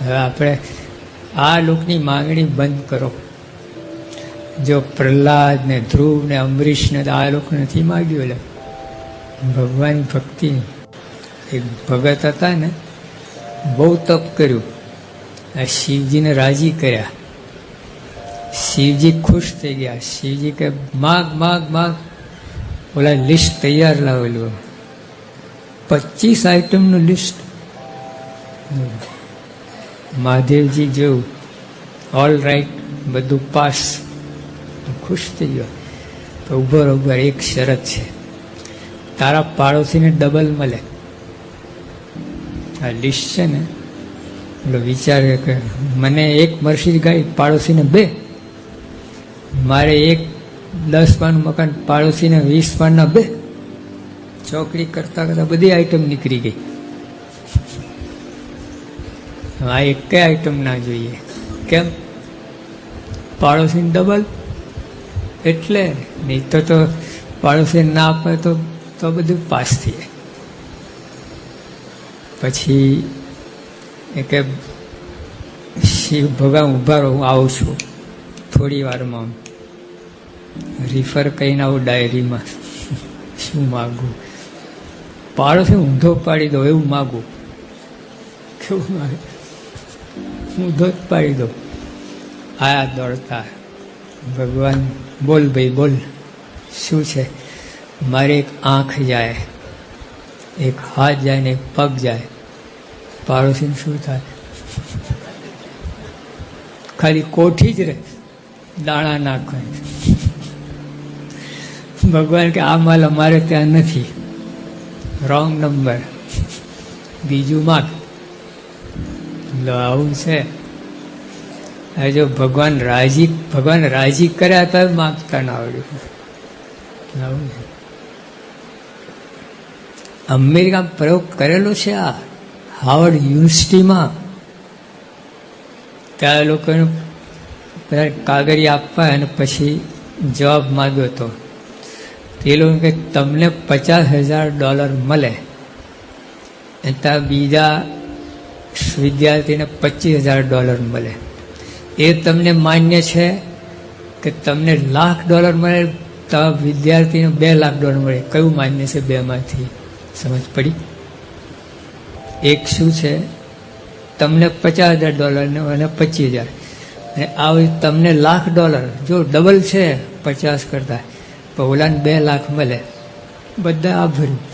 હવે આપણે આ લોકની માંગણી બંધ કરો. જો પ્રહલાદ ને ધ્રુવ ને અમરીશ ને આ લોક નથી માગ્યું એટલે ભગવાન ભક્તિ એક ભગત હતા ને, બહુ તપ કર્યું. આ શિવજીને રાજી કર્યા. શિવજી ખુશ થઈ ગયા. શિવજી કે, માગ માગ માગ. ઓલા લિસ્ટ તૈયાર લાવેલું. પચીસ આઈટમનું લિસ્ટ. મહાદેવજી જેવું ઓલ રાઈટ બધું પાસ ખુશ થઈ ગયો. તો ઉભર ઉભર એક શરત છે. તારા પાડોશીને ડબલ મળે. આ લિસ્ટ છે ને એટલે વિચારે કે મને એક મર્સિડીઝ ગાડી પાડોશીને બે. મારે એક દસ પાનું મકાન, પાડોશીને વીસ પાનના બે. ચોકડી કરતાં કરતાં બધી આઈટમ નીકળી ગઈ. આ એક આઈટમ ના જોઈએ. કેમ? પાડોશીને ડબલ એટલે નહીં તો તો પાડોશી ના આપે તો તો બધું પાસ થઈએ પછી એ કે શિવ ભગવાન ઊભા રહો, હું આવું છું. થોડી વારમાં રિફર કરીને આવું ડાયરીમાં શું માગું? પાડોશી ઊંધો પાડી દો, એવું માગું. કેવું માગે? ઊંધો ધોધ પાડી દઉં આયા દોડતા ભગવાન બોલ ભાઈ બોલ, શું છે? મારે એક આંખ જાય, એક હાથ જાય ને એક પગ જાય. પાડોશીને શું થાય? ખાલી કોઠી જ રહે, દાણા નાખે ભગવાન કે આ માલ અમારે ત્યાં નથી. રોંગ નંબર બીજું માગ આવું છે. જો ભગવાન રાજી ભગવાન રાજી કર્યા તો માગતા ના આવડ્યું અમેરિકા પ્રયોગ કરેલો છે આ હાવર્ડ યુનિવર્સિટીમાં. ત્યાં લોકોને કાગરી આપવા અને પછી જવાબ માંગ્યો હતો. તે લોકો તમને પચાસ હજાર ડોલર મળે. ત્યાં બીજા વિદ્યાર્થીને પચીસ હજાર ડોલર મળે. એ તમને માન્ય છે કે તમને લાખ ડોલર મળે, તો વિદ્યાર્થીને બે લાખ ડોલર મળે. કયું માન્ય છે બેમાંથી? સમજ પડી? એક શું છે? તમને પચાસ હજાર ડોલર અને પચીસ હજાર. અને આ તમને લાખ ડોલર, જો ડબલ છે પચાસ કરતા, તો ઓલાને બે લાખ મળે. બધા આ ભર્યું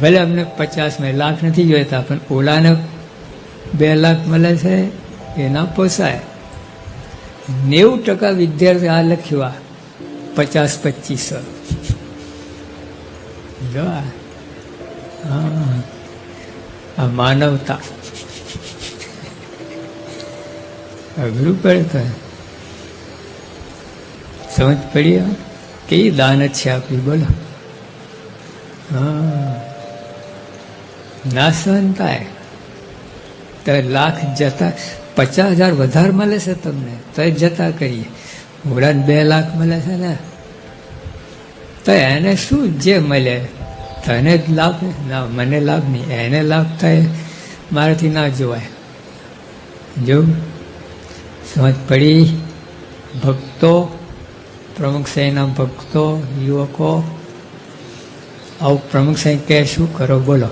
ભલે અમને પચાસ મળે લાખ નથી જોઈતા, પણ ઓલાને બે લાખ મળે છે, એના પોસાય નેવું ટકા વિદ્યાર્થી આ લખ્યું આ પચાસ પચીસ આ. માનવતા અઘરું પડે તો સમજ પડી હવે? દાન છે આપણી, બોલો હા ના સહન થાય તો લાખ જતા, પચાસ હજાર વધારે મળે છે તમને તો એ જતા કહીએ. ઓળાને બે લાખ મળે છે ને? તો એને શું જે મળે? તને જ લાભ? ના, મને લાભ નહીં, એને લાભ થાય, મારાથી ના જોવાય. જો સમજ પડી, ભક્તો, પ્રમુખ સાંઈના ભક્તો, યુવકો, આવું પ્રમુખ સાંઈ કે શું કરો? બોલો?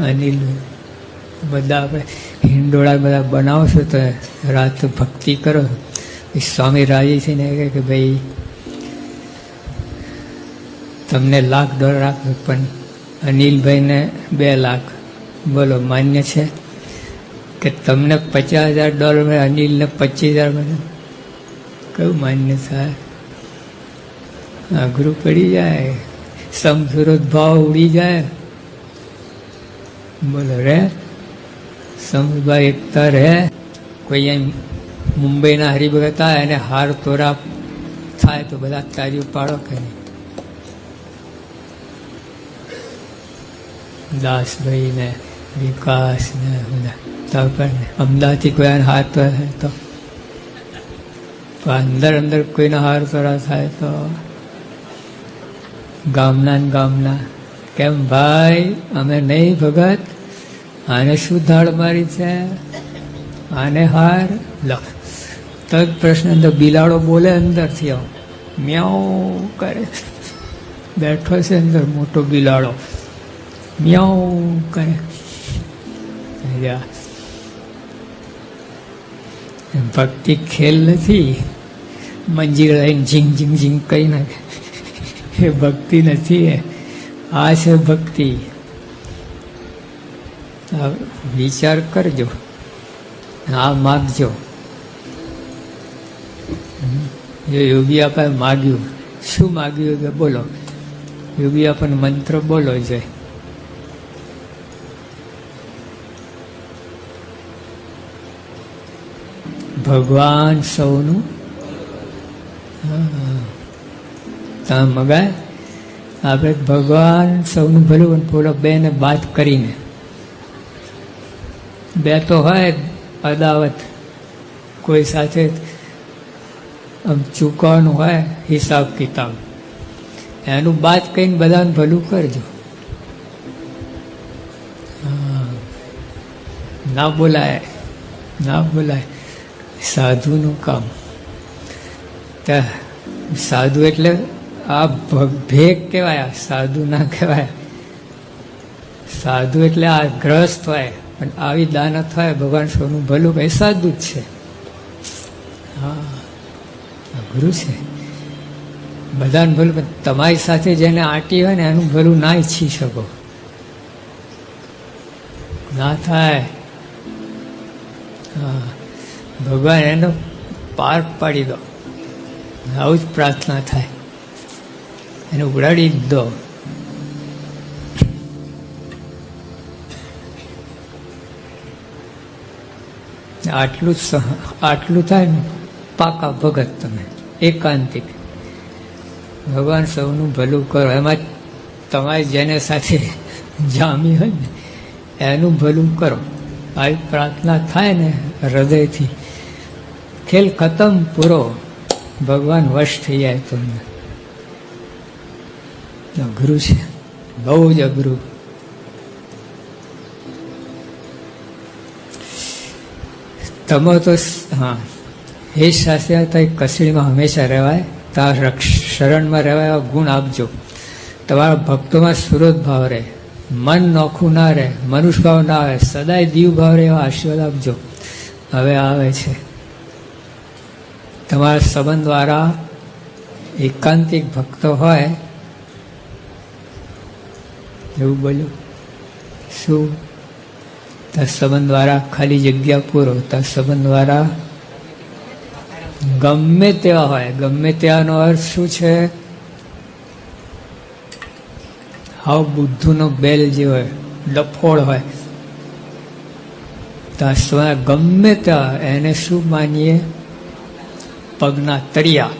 અનિલ, બધા આપણે હિંડોળા બધા બનાવશો તો રાત ભક્તિ કરો. સ્વામી રાજી છે કહે કે ભાઈ, તમને લાખ ડોલર આપે પણ અનિલભાઈને બે લાખ. બોલો, માન્ય છે કે તમને પચાસ હજાર ડોલર મળે, અનિલને પચીસ હજાર મળે? કયું માન્ય થાય? અઘરું પડી જાય. સમસુરત ભાવ ઉડી જાય. બોલો રે સમુદાય એકતા રહે? કોઈ એમ મુંબઈના હરિભગત આવે એને હાર તોરા થાય તો બધા તારી પાડો કે દાસભાઈ ને વિકાસ ને બધા. તો પણ અમદાવાદથી કોઈ હાર થાય તો? અંદર અંદર કોઈના હાર તોરા થાય તો? ગામના ને ગામના. કેમ ભાઈ? અમે નહીં ભગત. આને શું ધાડ મારી છે? આને હાર? લ. તો પ્રશ્ન અંદર બિલાડો બોલે અંદરથી આવ મ્યાઉ કરે. બેઠો છે અંદર મોટો બિલાડો. મ્યાઉ કરે. ભક્તિ ખેલ નથી. મંજીર લઈને ઝીંગ ઝીંગ ઝીંગ કહી નાખે. એ ભક્તિ નથી એ. આ છે ભક્તિ વિચાર કરજો. આ માગજો. જો યોગી આપણે માગ્યું. શું માગ્યું કે બોલો. યોગી આપણને મંત્ર બોલો છે. ભગવાન સૌનું. તમે મગાય? આપણે ભગવાન સૌનું ભલું અને પોલો બે ને બાદ કરીને. બે તો હોય અદાવત. કોઈ સાથે આમ ચૂકવાનું હોય, હિસાબ કિતાબ. એનું બાદ કહીને બધાને ભલું કરજો. ના બોલાય. ના બોલાય. સાધુનું કામ. સાધુ એટલે આ ભેગ કહેવાય સાધુ ના કહેવાય. સાધુ એટલે આ ગ્રસ્ત હોય, પણ આવી દાન થાય ભગવાન સૌનું ભલું કંઈ સાધુ જ છે. હા ગુરુ છે. બધાને ભલું, પણ તમારી સાથે જેને આંટી હોય ને, એનું ભલું ના ઈચ્છી શકો. ના થાય. હા, ભગવાન એનો પાર પાડી દો. આવું જ પ્રાર્થના થાય. એને ઉડાડી દીધો. આટલું જ આટલું થાય ને, પાકા ભગત તમે, એકાંતિક. ભગવાન સૌનું ભલું કરો, એમાં તમારી જેને સાથે જામી હોય ને, એનું ભલું કરો. આવી પ્રાર્થના થાય ને, હૃદયથી. ખેલ ખતમ પૂરો, ભગવાન વશ થઈ જાય તમને. અઘરું છે. બહુ જ અઘરું. તમે તો હા. હે શાસ્ત્રી હતા કસડીમાં હંમેશા રહેવાય. તાર શરણમાં રહેવાય એવા ગુણ આપજો. તમારા ભક્તોમાં સુરત ભાવ રહે. મન નોખું ના રહે. મનુષ્ય ભાવ ના આવે. સદાય દીવ ભાવ રહે એવા આશીર્વાદ આપજો. હવે આવે છે. તમારા સંબંધ દ્વારા એકાંતિક ભક્તો હોય એવું બોલ્યું. શું? સંબંધ દ્વારા ખાલી જગ્યા પૂરો સંબંધ દ્વારા ગમે તેવા હોય. ગમે તેવાનો અર્થ શું છે? હાવ બુદ્ધુનો બેલ જે હોય ડફોળ હોય. ત્યાં ગમે ત્યાં, એને શું માનીએ? પગના તળિયા.